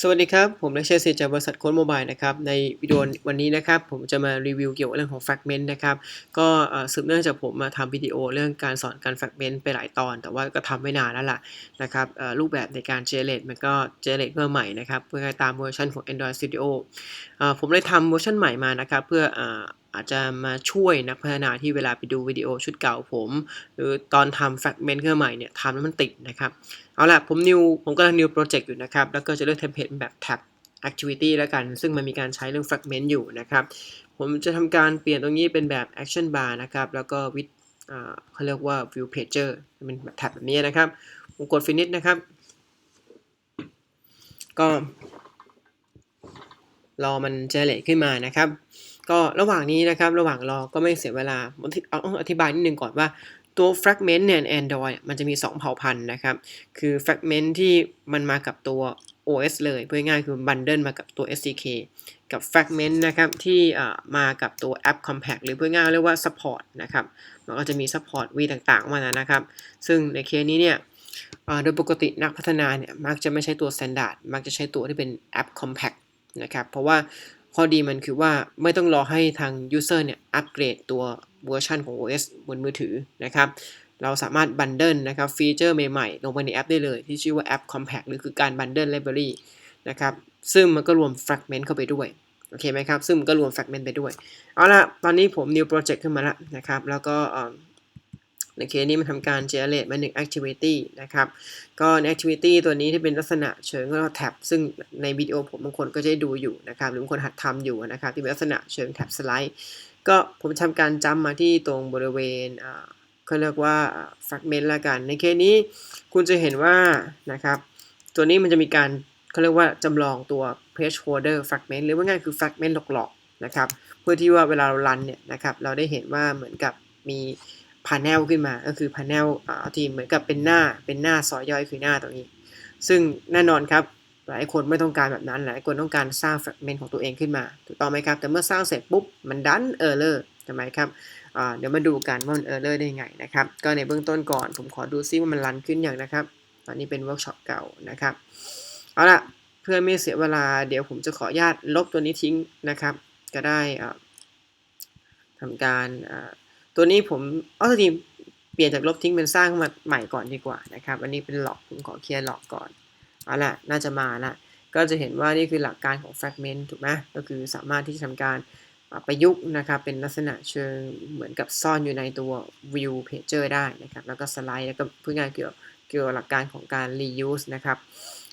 สวัสดีครับ ผมนักเชียร์เซจากบริษัทโค้ดโมบายนะครับ ในวิดีโอวันนี้นะครับ ผมจะมารีวิวเกี่ยวกับเรื่องของ fragment นะครับ ก็สืบเนื่องจากผมมาทำวิดีโอเรื่องการสอนการ fragment ไปหลายตอน แต่ว่าก็ทำไม่นานแล้วล่ะนะครับรูปแบบในการ generate มันก็ generate เพื่อใหม่นะครับ เพื่อตามเวอร์ชันของ Android Studio อผมเลยทำเวอร์ชันใหม่มานะครับ เพื่อ อาจจะมาช่วยนักพัฒนาที่เวลาไปดูวิดีโอชุดเก่าผม หรือตอนทำ fragment เครื่องใหม่เนี่ยทำแล้วมันติดนะครับ เอาล่ะผม new ผมกำลัง new project อยู่นะครับ แล้วก็จะเลือกเทมเพลตแบบ tab activity แล้วกัน ซึ่งมันมีการใช้เรื่อง fragment อยู่นะครับ ผมจะทำการเปลี่ยนตรงนี้เป็นแบบ action bar นะครับ แล้วก็ with เขาเรียกว่า view pager เป็นแบบ tab แบบนี้นะครับผมกด finish นะครับ ก็รอมัน generate ขึ้นมานะครับ ก็ระหว่างนี้นะครับ ระหว่างรอก็ไม่เสียเวลาเอาต้องอธิบายนิดนึงก่อนว่าตัว fragment เนี่ย Android มันจะมี 2 เผ่าพันธุ์นะครับ คือ fragment ที่มันมากับตัว OS เลยพูดง่ายคือ bundle มากับตัว SDK กับ fragment นะครับ ที่มากับตัว App Compact หรือพูดง่ายเรียกว่า support นะครับ มันก็จะมี support V ต่างๆ มานะครับ ซึ่งในเคสนี้เนี่ยโดยปกตินักพัฒนาเนี่ย มักจะไม่ใช้ตัว standard มักจะใช้ตัวที่เป็น App Compact นะครับ เพราะว่า ข้อดีมันคือว่าไม่ต้องรอให้ทาง user เนี่ยอัปเกรดตัวเวอร์ชันของ OS บนมือถือนะครับเราสามารถบันเดิลนะครับฟีเจอร์ใหม่ๆ ลงไปในแอปได้เลย ที่ชื่อว่าแอป Compact หรือคือการบันเดิล library นะครับซึ่งมันก็รวม fragment เข้าไปด้วยโอเคไหมครับ ซึ่งมันก็รวม fragment ไปด้วย เอาละตอนนี้ผม new project ขึ้นมาแล้วนะครับ แล้วก็ ในเคสนี้มันทำการ generate มาหนึ่ง activity นะครับ ก็ใน activity ตัวนี้ที่เป็นลักษณะเชิงก็แท็บซึ่งในวิดีโอผมบางคนก็จะด้ดูอยู่นะครับ หรือบางคนหัดทำอยู่นะครับ ที่เป็นลักษณะเชิงแท็บสไลด์ ก็ผมทำการจำมาที่ตรงบริเวณเขาเรียกว่า fragment ละกัน ในเคสนี้คุณจะเห็นว่านะครับ ตัวนี้มันจะมีการเขาเรียกว่าจำลองตัว page holder fragment หรือว่าง่ายคือ fragment หลอกๆนะครับ เพื่อที่ว่าเวลาเรารันเนี่ยนะครับ เราได้เห็นว่าเหมือนกับมี พา n e l ขึ้นมา ก็คือพา n e l ที่เหมือนกับเป็นหน้า เป็นหน้าซอยย่อยคือหน้าตรงนี้ ซึ่งแน่นอนครับ หลายคนไม่ต้องการแบบนั้น หลายคนต้องการสร้าง fragment ของตัวเองขึ้นมา ถูกต้องไหมครับ แต่เมื่อสร้างเสร็จปุ๊บ มันดัน error ทำไมครับ เดี๋ยวมาดูกันว่ามัน error ได้ไงนะครับ ก็ในเบื้องต้นก่อน ผมขอดูซิว่ามันรันขึ้นอย่างนะครับ ตอนนี้เป็นเวิร์กช็อปเก่านะครับ เอาละเพื่อไม่เสียเวลา เดี๋ยวผมจะขออนุญาตลบตัวนี้ทิ้งนะครับ ก็ได้ทำการ ตัวนี้ผมเอาทีเปลี่ยนจากลบทิ้งเป็นสร้างมาใหม่ก่อนดีกว่านะครับ อันนี้เป็นหลอกผมขอเคลียร์หลอกก่อนเอาละน่าจะมาละก็จะเห็นว่านี่คือหลักการของ fragment ถูกไหมก็คือสามารถที่จะทำการประยุกต์นะครับ เป็นลักษณะเชิงเหมือนกับซ่อนอยู่ในตัว view pager ได้นะครับ แล้วก็สไลด์แล้วก็พูดง่ายเกี่ยวเกี่ยวกับหลักการของการ reuse นะครับ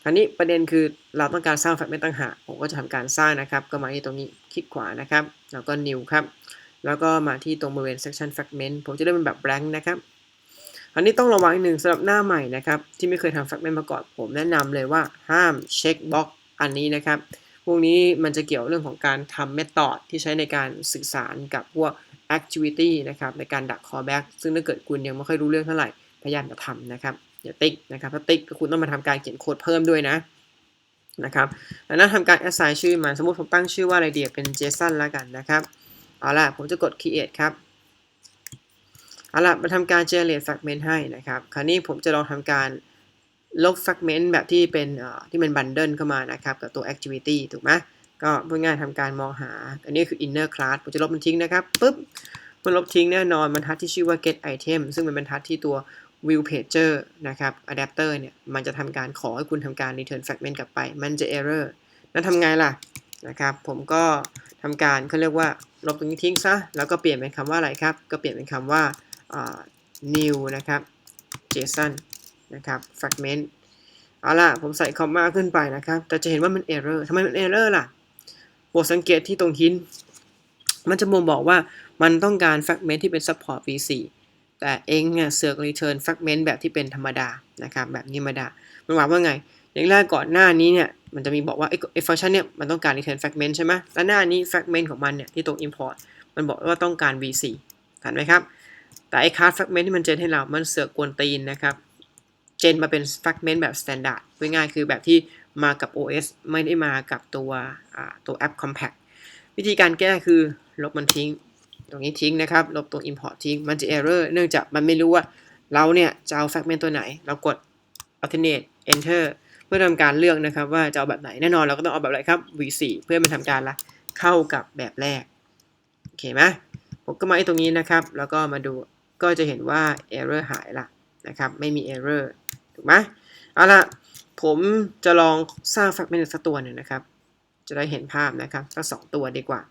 คราวนี้ประเด็นคือเราต้องการสร้าง fragment ต่างหากผมก็จะทำการสร้างนะครับ ก็มาที่ตรงนี้คลิกขวานะครับ แล้วก็ new ครับ แล้วก็มาที่ตรงบริเวณ section fragment ผมจะเลือกเป็นแบบ blank นะครับ อันนี้ต้องระวังหนึ่งสำหรับหน้าใหม่นะครับ ที่ไม่เคยทำ fragment มาก่อนผมแนะนำเลยว่าห้ามเช็คบล็อกอันนี้นะครับ พวกนี้มันจะเกี่ยวเรื่องของการทำ method ที่ใช้ในการสื่อสารกับพวก activity นะครับในการดัก callback ซึ่งถ้าเกิดคุณยังไม่ค่อยรู้เรื่องเท่าไหร่พยายามจะทำนะครับอย่าติ๊กนะครับถ้าติ๊กคุณต้องมาทำการเขียนโค้ดเพิ่มด้วยนะนะครับแล้วนั้นทำการ assign ชื่อมันสมมติผมตั้งชื่อว่าอะไรเดียเป็น JSON แล้วกันนะครับ เอาล่ะผมจะกด create ครับเอาล่ะมาทำการ generate fragment ให้นะครับ คราวนี้ผมจะลองทำการลบ fragment แบบที่เป็นที่มัน bundle เข้ามานะครับ กับตัว activity ถูกไหมก็พูดง่ายทำการมองหา อันนี้คือ inner class ผมจะลบมันทิ้งนะครับปุ๊บมันลบทิ้งแน่นอนบรรทัดที่ชื่อว่า get item ซึ่งเป็นบรรทัดที่ตัว view pager นะครับ adapter เนี่ยมันจะทำการขอให้คุณทำการ return fragment กลับไป มันจะ error แล้วทำไงล่ะนะครับ ผมก็ทำการเขาเรียกว่า ลบตรงนี้ทิ้งซะ แล้วก็เปลี่ยนเป็นคำว่าอะไรครับ ก็เปลี่ยนเป็นคำว่า new นะครับ json นะครับ fragment เอาล่ะ ผมใส่คอมมาขึ้นไปนะครับ แต่จะเห็นว่ามัน error ทำไมมัน error ล่ะโปรดสังเกตที่ตรงหิน มันจะบ่งบอกว่ามันต้องการ fragment ที่เป็น support v4 แต่เองเนี่ยเสือก return fragment แบบที่เป็นธรรมดา นะครับ แบบธรรมดา มันหมายว่าไง อย่างแรกก่อนหน้านี้เนี่ย มันจะมีบอกว่าไอ้ฟังก์ชันเนี่ยมันต้องการ return fragment ใช่ไหมแล้วหน้านี้ fragment ของมันเนี่ยที่ตรง import มันบอกว่าต้องการ v4 เห็นไหมครับ แต่ไอ้ card fragment ที่มันเจนให้เรา มันเสือกกวนตีนนะครับ เจนมาเป็น fragment แบบ standard ง่ายๆคือแบบที่มากับ OS ไม่ได้มากับตัวตัว app compact วิธีการแก้คือลบมันทิ้ง ตรงนี้ทิ้งนะครับ ลบตัว import ทิ้ง มันจะ error เนื่องจากมันไม่รู้ว่าเราเนี่ยจะเอา fragment ตัวไหน เรากด alternate enter เพื่อทำการเลือกนะครับ ว่าจะเอาแบบไหนแน่นอนเราก็ต้องเอาแบบอะไรครับ v4 เพื่อมันทำการละเข้ากับแบบแรกโอเคไหมผมก็มาที่ตรงนี้นะครับ แล้วก็มาดูก็จะเห็นว่า error หายละนะครับ ไม่มี error ถูกไหมเอาละผมจะลองสร้าง fragment สักตัวหนึ่งนะครับ จะได้เห็นภาพนะครับสักสองตัวดีกว่า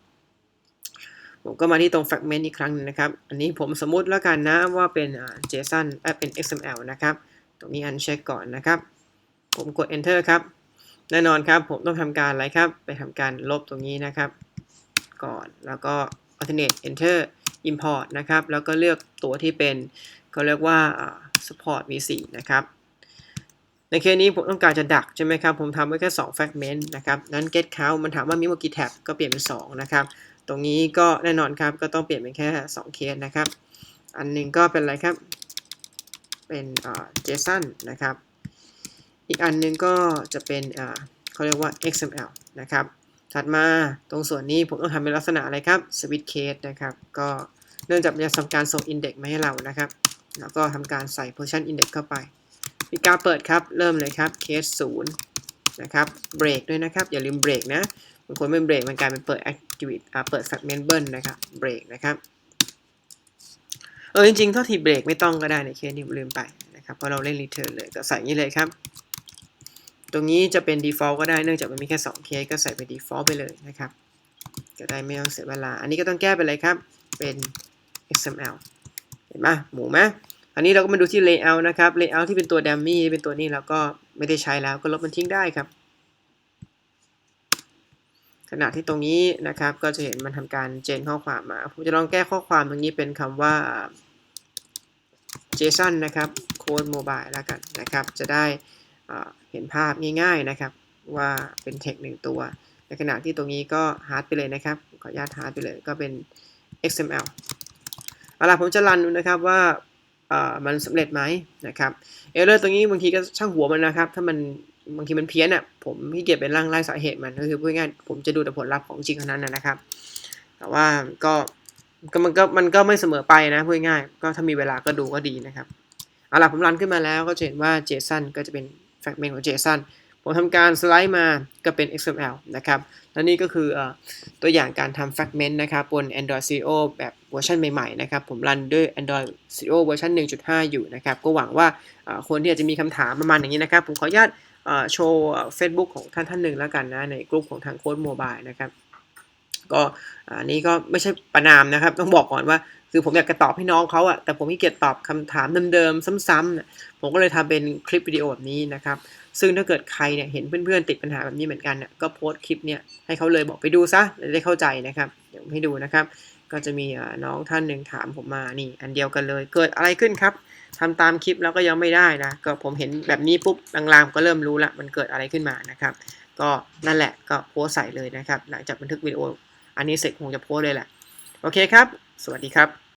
ผมก็มาที่ตรง fragment อีกครั้งหนึงนะครับ อันนี้ผมสมมุติแล้วกันนะว่าเป็น JSON เอ่อเป็น XML นะครับ ตรงนี้ uncheck ก่อนนะครับ ผมกด enter ครับ แน่นอนครับ ผมต้องทำการอะไรครับ ไปทำการลบตรงนี้นะครับ ก่อน แล้วก็ alternate enter import นะครับ แล้วก็เลือกตัวที่เป็นเขาเรียกว่า support v4 นะครับในเคสนี้ผมต้องการจะดักใช่ไหมครับ ผมทำไว้แค่2 fragment นะครับ นั้น get count มันถามว่ามีหมดกี่แท็บก็เปลี่ยนเป็น 2 นะครับ ตรงนี้ก็แน่นอนครับก็ต้องเปลี่ยนเป็นแค่ 2 เคสนะครับ อันหนึงก็เป็นอะไรครับ เป็น JSON นะครับ อีกอันหนึงก็จะเป็นเขาเรียกว่า XML นะครับถัดมาตรงส่วนนี้ผมต้องทำเป็นลักษณะอะไรครับ switch case นะครับ ก็เนื่องจากจะทำการส่ง index มาให้เรานะครับ แล้วก็ทำการใส่ position index เข้าไปมีการเปิดครับ เริ่มเลยครับ case 0นะครับ break ด้วยนะครับ อย่าลืม break นะบางคนไม่ break มันกลายเป็นเปิด activate เปิด fragment burn นะครับ break นะครับ เออจริงๆถ้าที break ไม่ต้องก็ได้ในเคสนี้ผมลืมไปนะครับ เพราะเราเล่น return เลย ก็ใส่นี้เลยครับ ตรงนี้จะเป็น default ก็ได้เนื่องจากมันมีแค่2เคสก็ใส่เป็น default ไปเลยนะครับ จะได้ไม่ต้องเสียเวลา อันนี้ก็ต้องแก้ไปเลยครับ เป็น XML เห็นไหมหมูไหมอันนี้เราก็มาดูที่ layout นะครับ layout ที่เป็นตัว dummy เป็นตัวนี้เราก็ไม่ได้ใช้แล้วก็ลบมันทิ้งได้ครับ ขณะที่ตรงนี้นะครับ ก็จะเห็นมันทำการเจนข้อความมา ผมจะลองแก้ข้อความตรงนี้เป็นคำว่า JSON นะครับ Code Mobile แล้วกันนะครับ จะได้ เห็นภาพง่าย ๆนะครับ ว่าเป็นเทคหนึ่งตัว ในขณะที่ตรงนี้ก็ hard ไปเลยนะครับ ขออนุญาต hard ไปเลยก็เป็น XML เอาล่ะผมจะรันดูนะครับว่ามันสำเร็จไหมนะครับเออร์ตรงนี้บางทีก็ช่างหัวมันนะครับ ถ้ามันบางทีมันเพี้ยนอะผมขี้เกียจไปร่างไล่สาเหตุมันก็คือพูดง่ายผมจะดูแต่ผลลัพธ์ของจริงเท่านั้นนะครับ แต่ว่าก็ก็มันก็มันก็ไม่เสมอไปนะพูดง่ายก็ถ้ามีเวลาก็ดูก็ดีนะครับเอาล่ะผมรันขึ้นมาแล้วก็จะเห็นว่า JSON ก็จะเป็น fragment ของ JSON ผมทำการสไลด์มาก็เป็น XML นะครับ และนี่ก็คืออตัวอย่างการทำ fragment นะครับบน Android Studio แบบเวอร์ชันใหม่ ๆ นะครับ ผมรันด้วย Android Studio เวอร์ชัน1.5 อยู่นะครับ ก็หวังว่าคนที่อาจจะมีคำถามประมาณอย่างนี้นะครับ ผมขออนุญาตโชว์ Facebook ของท่านท่านหนึ่งแล้วกันนะ ในกลุ่มของทางโค้ดโมบายนะครับ ก็อันนี้ก็ไม่ใช่ประนามนะครับ ต้องบอกก่อนว่าคือผมอยากจะตอบให้น้องเขาอะแต่ผมขี้เกียจตอบคำถามเดิมๆซ้ำๆผมก็เลยทำเป็นคลิปวิดีโอแบบนี้นะครับ ซึ่งถ้าเกิดใครเนี่ยเห็นเพื่อนๆติดปัญหาแบบนี้เหมือนกันเนี่ยก็โพสต์คลิปเนี่ยให้เขาเลยบอกไปดูซะจะได้เข้าใจนะครับเดี๋ยวให้ดูนะครับ ก็จะมีน้องท่านหนึ่งถามผมมานี่ อันเดียวกันเลย เกิดอะไรขึ้นครับทำตามคลิปแล้วก็ยังไม่ได้นะ ก็ผมเห็นแบบนี้ปุ๊บลางๆก็เริ่มรู้ละมันเกิดอะไรขึ้นมานะครับ ก็นั่นแหละก็โพสใส่เลยนะครับ หลังจากบันทึกวิดีโอ อันนี้เสร็จคงจะโพสเลยแหละ โอเคครับ สวัสดีครับ